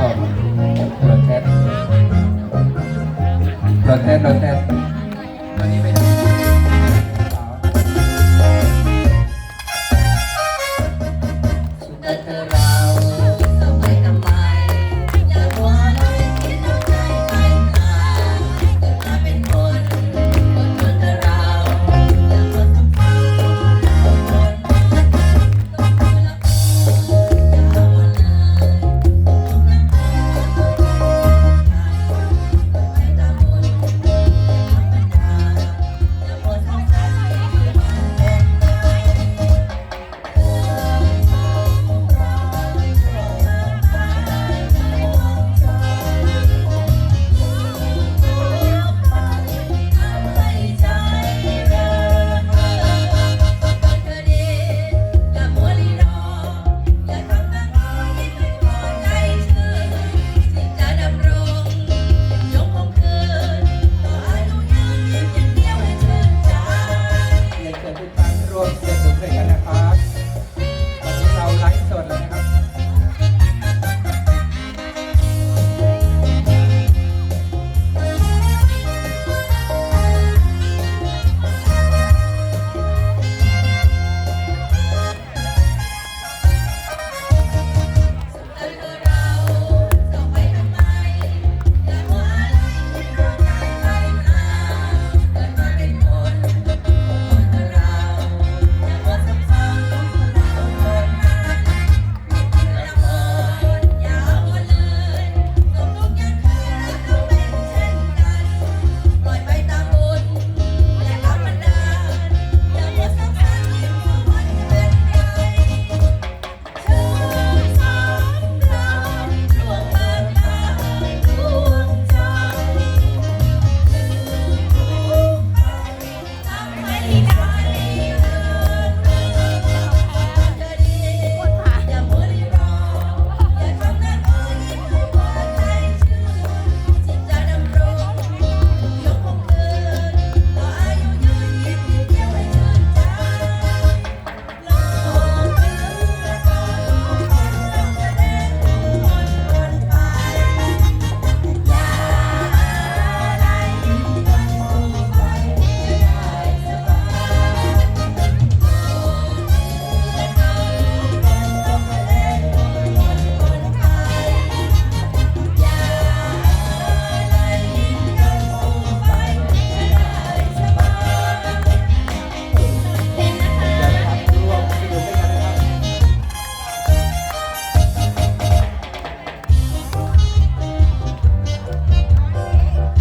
ขอบรถแทสรถแทสรถแทส เพื่ดูด้วยกันนะครับ